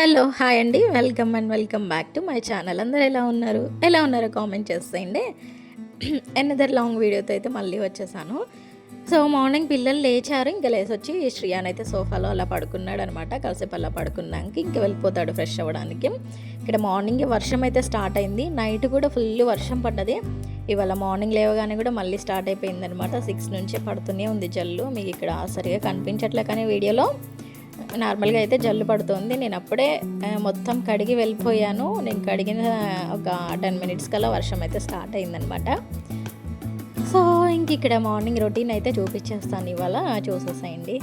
Hello hi అండి. Welcome and welcome back to my channel. అందరూ ఎలా ఉన్నారు? ఎలా ఉన్నారో కామెంట్ చేసేయండి. ఎన్నదర్ లాంగ్ వీడియోతో అయితే మళ్ళీ వచ్చేసాను. సో మార్నింగ్ పిల్లలు లేచారు. ఇంకా లేచి వచ్చి శ్రియాన్ అయితే సోఫాలో అలా పడుకున్నాడు అనమాట కాసేపు అలా పడుకున్నాక ఇంకా వెళ్ళిపోతాడు ఫ్రెష్ అవ్వడానికి. ఇక్కడ మార్నింగ్ వర్షం అయితే స్టార్ట్ అయింది. నైట్ కూడా ఫుల్ వర్షం పడ్డది. ఇవాళ మార్నింగ్ లేవగానే కూడా మళ్ళీ స్టార్ట్ అయిపోయింది అనమాట సిక్స్ నుంచే పడుతూనే ఉంది జల్లు. మీకు ఇక్కడ సరిగా కనిపించట్లే కానీ వీడియోలో. నార్మల్గా అయితే జల్లు పడుతుంది. నేను అప్పుడే మొత్తం కడిగి వెళ్ళిపోయాను. నేను కడిగిన ఒక టెన్ మినిట్స్ కల్లా వర్షం అయితే స్టార్ట్ అయిందనమాట. సో ఇంక ఇక్కడ మార్నింగ్ రొటీన్ అయితే చూపించేస్తాను ఇవాళ. చూసేసేయండి.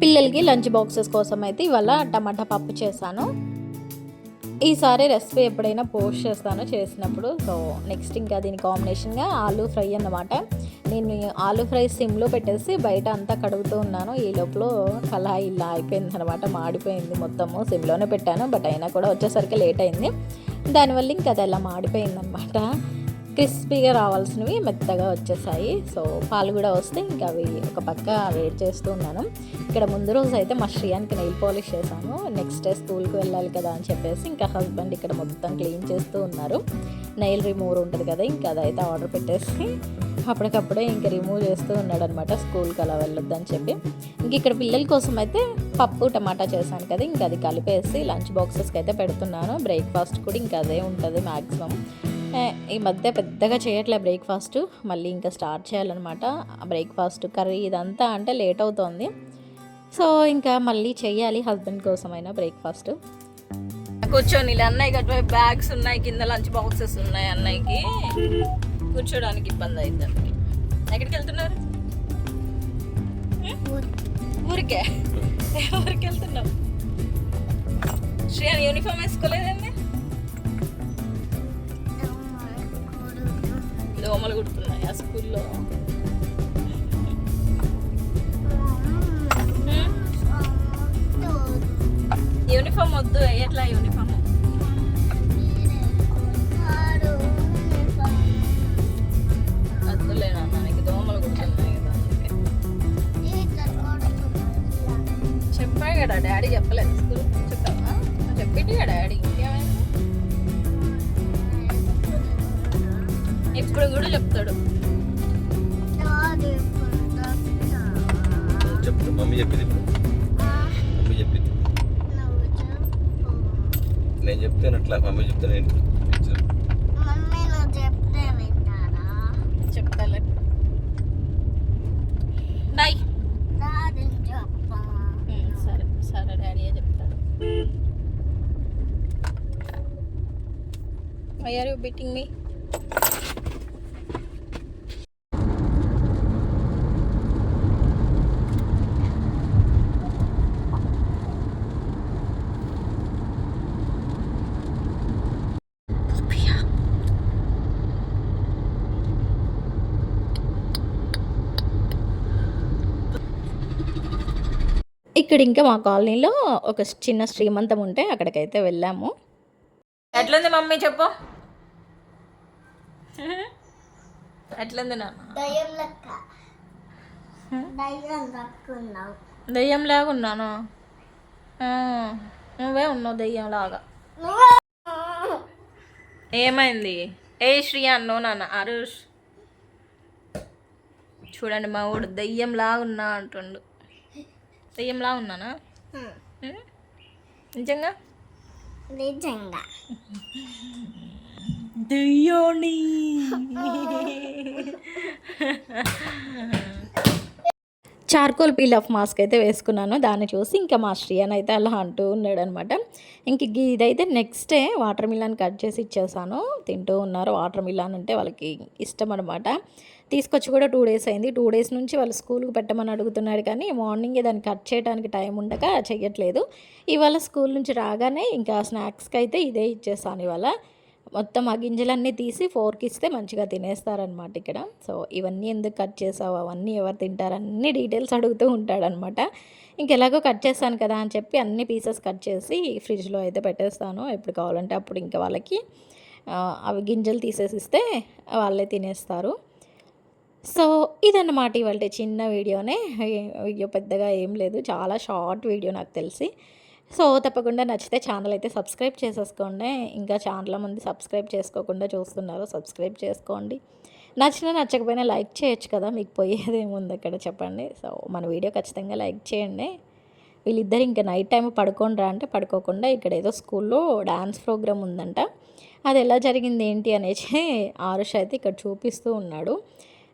పిల్లలకి లంచ్ బాక్సెస్ కోసం అయితే ఇవాళ టమాటా పప్పు చేశాను. ఈసారి రెసిపీ ఎప్పుడైనా పోస్ట్ చేస్తాను చేసినప్పుడు. సో నెక్స్ట్ ఇంకా దీని కాంబినేషన్గా ఆలూ ఫ్రై అన్నమాట. నేను ఆలూ ఫ్రై సిమ్లో పెట్టేసి బయట అంతా కడుగుతూ ఉన్నాను. ఈ లోపల కళాయి ఇలా అయిపోయింది అనమాట మాడిపోయింది మొత్తము. సిమ్లోనే పెట్టాను. బట్ అయినా కూడా వచ్చేసరికి లేట్ అయింది. దానివల్ల ఇంకా అది అలా మాడిపోయింది అనమాట క్రిస్పీగా రావాల్సినవి మెత్తగా వచ్చేసాయి. సో పాలు కూడా వస్తే ఇంకా అవి ఒక పక్క వెయిట్ చేస్తూ ఉన్నాను. ఇక్కడ ముందు రోజు అయితే మా శ్రీయానికి నెయిల్ పాలిష్ చేశాను. నెక్స్ట్ డే స్కూల్కి వెళ్ళాలి కదా అని చెప్పేసి ఇంకా హస్బెండ్ ఇక్కడ మొత్తం క్లీన్ చేస్తూ ఉన్నారు. నెయిల్ రిమూవర్ ఉంటుంది కదా ఇంకా అదైతే ఆర్డర్ పెట్టేసి అప్పటికప్పుడే ఇంకా రిమూవ్ చేస్తూ ఉన్నాడు అనమాట స్కూల్కి అలా వెళ్ళొద్దని చెప్పి. ఇంక ఇక్కడ పిల్లల కోసం అయితే పప్పు టమాటా చేశాను కదా ఇంకా అది కలిపేసి లంచ్ బాక్సెస్కి అయితే పెడుతున్నాను. బ్రేక్ఫాస్ట్ కూడా ఇంకా అదే ఉంటుంది మ్యాక్సిమం ఈ మధ్య పెద్దగా చేయట్లే బ్రేక్ఫాస్ట్. మళ్ళీ ఇంకా స్టార్ట్ చేయాలన్నమాట. బ్రేక్ఫాస్ట్ కర్రీ ఇదంతా అంటే లేట్ అవుతోంది. సో ఇంకా మళ్ళీ చేయాలి హస్బెండ్ కోసమైనా బ్రేక్ఫాస్ట్. కూర్చొని ఇలా అన్నయ్య గట్టు బ్యాగ్స్ ఉన్నాయి కింద లంచ్ బాక్సెస్ ఉన్నాయి అన్నయ్యకి. కూర్చోడానికి ఇబ్బంది అయింది ఎక్కడికి వెళ్తున్నారు? ఊరికే. ఊరికి వెళ్తున్నాం. శ్రేయాన్ యూనిఫామ్ వేసుకోలేదండి? దోమలు కుడుతున్నాయి ఆ స్కూల్లో. యూనిఫామ్ వద్దు ఎట్లా యూనిఫామ్? వద్దులే నాన్న నీకు దోమలు కుడుతున్నాయి కదా అందుకే. చెప్పా కదా డాడీ చెప్పలేదు స్కూల్ చెప్పావా? చెప్పింది కదా డాడీ? ఇప్పుడు కూడా చెప్తాడు చెప్తా మమ్మీ చెప్పింది మమ్మీ చెప్పింది. నేను చెప్తాను అట్లా మమ్మీ చెప్తాను ఏంటి చెప్తాలే బాయ్. సరే సరే డాడీ చెప్తాడు. Why are you beating me ఇక్కడ ఇంకా మా కాలనీలో ఒక చిన్న శ్రీమంతం ఉంటే అక్కడికైతే వెళ్ళాము. ఎట్లుంది మమ్మీ చెప్పు. ఎట్లుంది నాన్న దెయ్యం లాగా ఉన్నాను నువ్వే ఉన్నావు దెయ్యం లాగా. ఏమైంది? ఏ శ్రీ అన్నో నాన్న అరుష్. చూడండి మా ఊడు దెయ్యం లాగా ఉన్నా అంటుండు. దెయ్యంలా ఉన్నానా? నిజంగా? నిజంగా. దెయ్యోని చార్కోల్ పీల్ ఆఫ్ మాస్క్ అయితే వేసుకున్నాను. దాన్ని చూసి ఇంకా మా శ్రీయన్ అయితే అలా అంటూ ఉన్నాడు అనమాట ఇంక ఇదైతే next day watermelon cut చేసి ఇచ్చేసాను. తింటూ ఉన్నారు. వాటర్ మిలాన్ అంటే వాళ్ళకి ఇష్టం అనమాట తీసుకొచ్చి కూడా టూ డేస్ అయింది. టూ డేస్ నుంచి వాళ్ళు స్కూల్కి పెట్టమని అడుగుతున్నాడు కానీ మార్నింగే దాన్ని కట్ చేయడానికి టైం ఉండక చెయ్యట్లేదు. ఇవాళ స్కూల్ నుంచి రాగానే ఇంకా స్నాక్స్కి అయితే ఇదే ఇచ్చేస్తాను ఇవాళ. మొత్తం ఆ గింజలన్నీ తీసి ఫోర్క్ ఇస్తే మంచిగా తినేస్తారనమాట ఇక్కడ. సో ఇవన్నీ ఎందుకు కట్ చేసావు? అవన్నీ ఎవరు తింటారు? అన్ని డీటెయిల్స్ అడుగుతూ ఉంటాడనమాట ఇంకెలాగో కట్ చేస్తాను కదా అని చెప్పి అన్ని పీసెస్ కట్ చేసి ఫ్రిడ్జ్లో అయితే పెట్టేస్తాను. ఎప్పుడు కావాలంటే అప్పుడు ఇంకా వాళ్ళకి అవి గింజలు తీసేసిస్తే వాళ్ళే తినేస్తారు. సో ఇదన్నమాట ఇవాళ చిన్న వీడియోనే. వీడియో పెద్దగా ఏం లేదు. చాలా షార్ట్ వీడియో నాకు తెలిసి. సో తప్పకుండా నచ్చితే ఛానల్ అయితే సబ్స్క్రైబ్ చేసేసుకోండి. ఇంకా చాలా మంది సబ్స్క్రైబ్ చేసుకోకుండా చూస్తున్నారు సబ్స్క్రైబ్ చేసుకోండి. నచ్చినా నచ్చకపోయినా లైక్ చేయొచ్చు కదా. మీకు పోయేది ఏముంది అక్కడ చెప్పండి. సో మన వీడియో ఖచ్చితంగా లైక్ చేయండి. వీళ్ళిద్దరు ఇంకా నైట్ టైం పడుకోండిరా అంటే పడుకోకుండా ఇక్కడ ఏదో స్కూల్లో డ్యాన్స్ ప్రోగ్రామ్ ఉందంట. అది ఎలా జరిగింది ఏంటి అనేసి ఆరుష్ అయితే ఇక్కడ చూపిస్తూ ఉన్నాడు.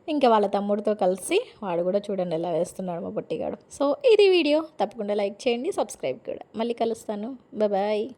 ఇంకా వాళ్ళ తమ్ముడితో కలిసి వాడు కూడా చూడండి ఎలా వేస్తున్నాడు మా పొట్టిగాడు. సో ఇది వీడియో. తప్పకుండా లైక్ చేయండి సబ్స్క్రైబ్ కూడా. మళ్ళీ కలుస్తాను. బాయ్